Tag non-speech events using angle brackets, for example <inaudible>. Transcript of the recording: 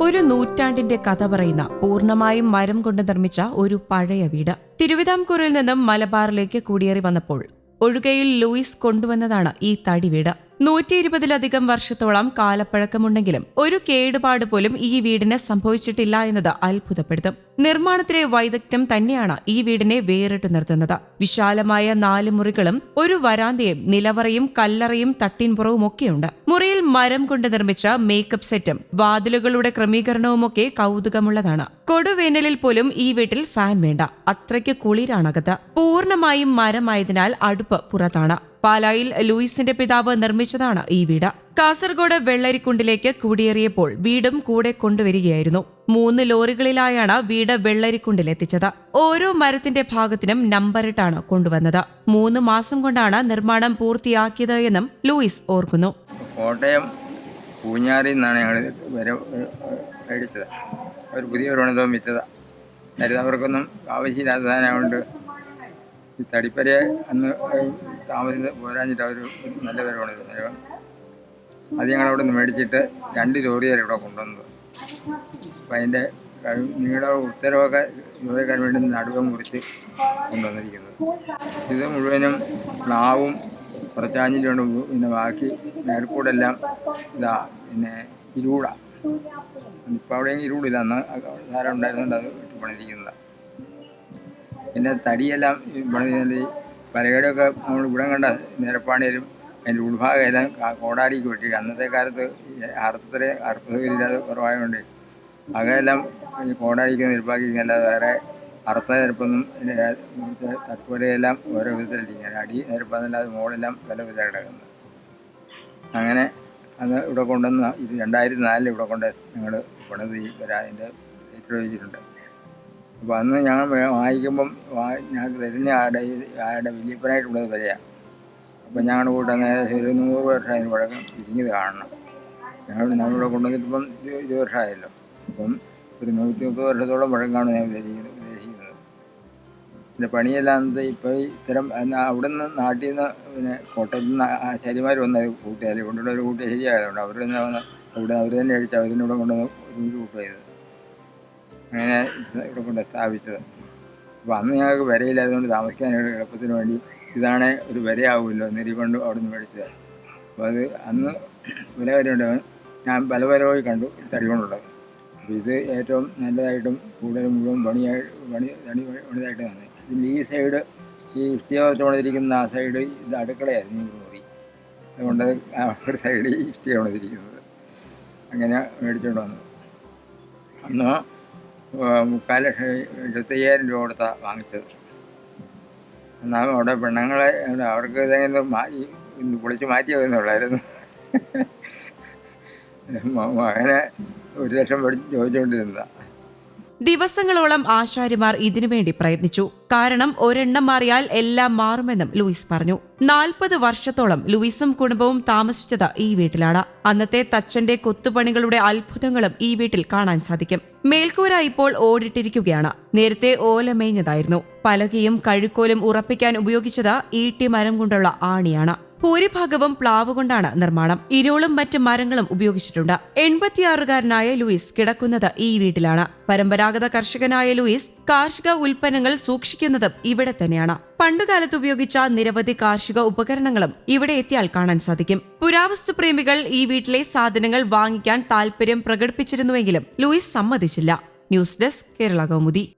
ഒരു നൂറ്റാണ്ടിന്റെ കഥ പറയുന്ന പൂർണമായും മരം കൊണ്ട് നിർമ്മിച്ച ഒരു പഴയ വീട്. തിരുവിതാംകൂറിൽ നിന്നും മലബാറിലേക്ക് കുടിയേറി വന്നപ്പോൾ ഒഴുകയിൽ ലൂയിസ് കൊണ്ടുവന്നതാണ് ഈ തടി വീട്. നൂറ്റി ഇരുപതിലധികം വർഷത്തോളം കാലപ്പഴക്കമുണ്ടെങ്കിലും ഒരു കേടുപാട് പോലും ഈ വീടിന് സംഭവിച്ചിട്ടില്ല എന്നത് അത്ഭുതപ്പെടുത്തും. നിർമ്മാണത്തിലെ വൈദഗ്ധ്യം തന്നെയാണ് ഈ വീടിനെ വേറിട്ട് നിർത്തുന്നത്. വിശാലമായ നാല് മുറികളും ഒരു വരാന്തയും നിലവറയും കല്ലറയും തട്ടിൻപുറവും ഒക്കെയുണ്ട്. മുറിയിൽ മരം കൊണ്ട് നിർമ്മിച്ച മേക്കപ്പ് സെറ്റും വാതിലുകളുടെ ക്രമീകരണവുമൊക്കെ കൗതുകമുള്ളതാണ്. കൊടുവേനലിൽ പോലും ഈ വീട്ടിൽ ഫാൻ വേണ്ട. അത്രയ്ക്ക് കുളിരാണകത്ത്. പൂർണമായും മരമായതിനാൽ അടുപ്പ് പുറത്താണ്. പാലായിൽ ലൂയിസിന്റെ പിതാവ് നിർമ്മിച്ചതാണ് ഈ വീട്. കാസർഗോഡ് വെള്ളരിക്കുണ്ടിലേക്ക് കുടിയേറിയപ്പോൾ വീടും കൂടെ കൊണ്ടുവരികയായിരുന്നു. മൂന്ന് ലോറികളിലായാണ് വീട് വെള്ളരിക്കുണ്ടിലെത്തിച്ചത്. ഓരോ മരത്തിന്റെ ഭാഗത്തിനും നമ്പറിട്ടാണ് കൊണ്ടുവന്നത്. മൂന്ന് മാസം കൊണ്ടാണ് നിർമ്മാണം പൂർത്തിയാക്കിയത് എന്നും ലൂയിസ് ഓർക്കുന്നു. കോട്ടയം പൂഞ്ഞാറിൽ നിന്നാണ് ഞങ്ങൾ ഒരു പുതിയ ഒരു വിറ്റതാണ് അവർക്കൊന്നും ആവശ്യമില്ലാത്ത സാധനമുണ്ട് ഈ തടിപ്പരെ അന്ന് താമസിച്ച് പോരാഞ്ഞിട്ട് അവർ നല്ല പേരാണ് ഇത് അത് ഞങ്ങൾ അവിടെ നിന്ന് മേടിച്ചിട്ട് രണ്ട് ലോറിയാണ് ഇവിടെ കൊണ്ടുവന്നത്. അപ്പം അതിന്റെ നിങ്ങളുടെ ഉത്തരവൊക്കെ ജോലിക്കാൻ വേണ്ടി നടുവം മുറിച്ച് കൊണ്ടുവന്നിരിക്കുന്നത്. ഇത് മുഴുവനും പ്ലാവും കുറച്ചാഞ്ഞിട്ടുണ്ട് പിന്നെ ബാക്കി മേൽക്കൂടെല്ലാം ഇതാ പിന്നെ ഇരുകൂട ഇപ്പം അവിടെയും ഇരുകൂടില്ല അന്ന് ധാരാളം ഉണ്ടായിരുന്നുണ്ട് അത് വെട്ടി പണിതിരിക്കുന്നത്. പിന്നെ തടിയെല്ലാം ഈ പലകയുടെയൊക്കെ നമ്മൾ ഇവിടെ കണ്ട നിരപ്പാണേലും അതിന്റെ ഉൾഭാഗം എല്ലാം കോടാലിക്ക് വെട്ടി. അന്നത്തെ കാലത്ത് അർത്ഥത്തിലെ അർത്ഥമില്ലാതെ കുറവായതുകൊണ്ട് അകയെല്ലാം ഈ കോടാലിക്ക് നിരപ്പാക്കി അല്ലാതെ വേറെ അർത്ഥ നിരപ്പൊന്നും തട്ടുപോലെയെല്ലാം ഓരോ വിധത്തിലിരിക്കുകയാണ് അടി നിരപ്പാന്നല്ലാതെ മോളെല്ലാം പല വിധ കിടക്കുന്നത്. അങ്ങനെ അത് ഇവിടെ കൊണ്ടുവന്ന് ഇത് രണ്ടായിരത്തി നാലിൽ ഇവിടെ കൊണ്ട് ഞങ്ങൾ പണിത് ഈ വരാതിന്റെ വെച്ചിട്ടുണ്ട് അപ്പോൾ അന്ന് വാങ്ങിക്കുമ്പം വാ- ഞങ്ങൾക്ക് തരുന്ന ആടെ ആടെ വലിയപ്പനായിട്ടുള്ളത് വരെയാണ് അപ്പം ഞങ്ങളുടെ കൂടെ അങ്ങനെ ഏകദേശം ഒരു നൂറ് വർഷം അതിന് പഴക്കം തിരിഞ്ഞത് കാണണം. ഞങ്ങൾ നമ്മളിവിടെ കൊണ്ടുവന്നിട്ടിപ്പം ഇരു- ഇരുപത് വർഷമായല്ലോ. അപ്പം ഒരു നൂറ്റി മുപ്പത് വർഷത്തോളം പഴക്കമാണ് ഞാൻ ഉദ്ദേശിക്കുന്നത് ഉദ്ദേശിക്കുന്നത് പിന്നെ പണിയെല്ലാം ഇപ്പോൾ ഇത്തരം ഇത്തരം അവിടെ നിന്ന് നാട്ടിൽ നിന്ന് പിന്നെ കോട്ടയത്ത് നിന്ന് ആശാരിമാർ വന്ന് കൂട്ടിയാൽ കൊണ്ടുള്ള ഒരു കൂട്ടിയ ശരിയായതുകൊണ്ട് അവർ തന്നെ വന്ന് അവിടെ അവർ തന്നെ അടിച്ച് അവരിനൂടെ കൊണ്ടുവന്ന് ഒരു വീട് കൂട്ടുകയത് അങ്ങനെ കൊണ്ട് സ്ഥാപിച്ചത്. അപ്പോൾ അന്ന് ഞങ്ങൾക്ക് വരയില്ലാത്തതുകൊണ്ട് താമസിക്കാനുള്ള എളുപ്പത്തിന് വേണ്ടി ഇതാണ് ഒരു വരയാവുമല്ലോ നെരി കൊണ്ട് അവിടെ നിന്ന് മേടിച്ചത്. അപ്പോൾ അത് അന്ന് വില കാര്യമുണ്ട് ഞാൻ പലപരമായി കണ്ടു തടി കൊണ്ടുള്ളത്. അപ്പോൾ ഇത് ഏറ്റവും നല്ലതായിട്ടും കൂടുതൽ മുഴുവൻ പണിയായി പണി പണി പണിതായിട്ട് തന്നെ. ഇതിന്റെ ഈ സൈഡ് ഈ ഇഷ്ടിയോത്തോണ്ടിരിക്കുന്ന ആ സൈഡ് ഇത് അടുക്കളയായിരുന്നു മുറി അതുകൊണ്ട് ഒരു സൈഡ് കൊണ്ടിരിക്കുന്നത് അങ്ങനെ മേടിച്ചുകൊണ്ട് വന്നു. അന്ന് മുക്കാൽ ലക്ഷം ഇരുപത്തയ്യായിരം രൂപ കൊടുത്താണ് വാങ്ങിച്ചത്. എന്നാൽ അവിടെ പെണ്ണുങ്ങളെ അവർക്ക് ഇതെങ്കിലും മാ- ഈ പൊളിച്ച് മാറ്റി വെക്കുന്നുള്ളായിരുന്നു <laughs> മകനെ ഒരു ലക്ഷം പഠിച്ച് ചോദിച്ചുകൊണ്ടിരുന്നതാണ് ദിവസങ്ങളോളം ആശാരിമാർ ഇതിനുവേണ്ടി പ്രയത്നിച്ചു. കാരണം ഒരെണ്ണം മാറിയാൽ എല്ലാം മാറുമെന്നും ലൂയിസ് പറഞ്ഞു. നാൽപ്പത് വർഷത്തോളം ലൂയിസും കുടുംബവും താമസിച്ചത് ഈ വീട്ടിലാണ്. അന്നത്തെ തച്ചന്റെ കൊത്തുപണികളുടെ അത്ഭുതങ്ങളും ഈ വീട്ടിൽ കാണാൻ സാധിക്കും. മേൽക്കൂര ഇപ്പോൾ ഓടിട്ടിരിക്കുകയാണ്. നേരത്തെ ഓലമേഞ്ഞതായിരുന്നു പലകയും കഴുക്കോലും ഉറപ്പിക്കാൻ ഉപയോഗിച്ചത് ഈട്ടി മരം കൊണ്ടുള്ള ആണിയാണ്. ഭൂരിഭാഗവും പ്ലാവ് കൊണ്ടാണ് നിർമ്മാണം. ഇരുളും മറ്റ് മരങ്ങളും ഉപയോഗിച്ചിട്ടുണ്ട്. എൺപത്തിയാറുകാരനായ ലൂയിസ് കിടക്കുന്നത് ഈ വീട്ടിലാണ്. പരമ്പരാഗത കർഷകനായ ലൂയിസ് കാർഷിക ഉൽപ്പന്നങ്ങൾ സൂക്ഷിക്കുന്നതും ഇവിടെ തന്നെയാണ്. പണ്ടുകാലത്ത് ഉപയോഗിച്ച നിരവധി കാർഷിക ഉപകരണങ്ങളും ഇവിടെ എത്തിയാൽ കാണാൻ സാധിക്കും. പുരാവസ്തു പ്രേമികൾ ഈ വീട്ടിലെ സാധനങ്ങൾ വാങ്ങിക്കാൻ താൽപര്യം പ്രകടിപ്പിച്ചിരുന്നുവെങ്കിലും ലൂയിസ് സമ്മതിച്ചില്ല. News desk Kerala Kaumudi.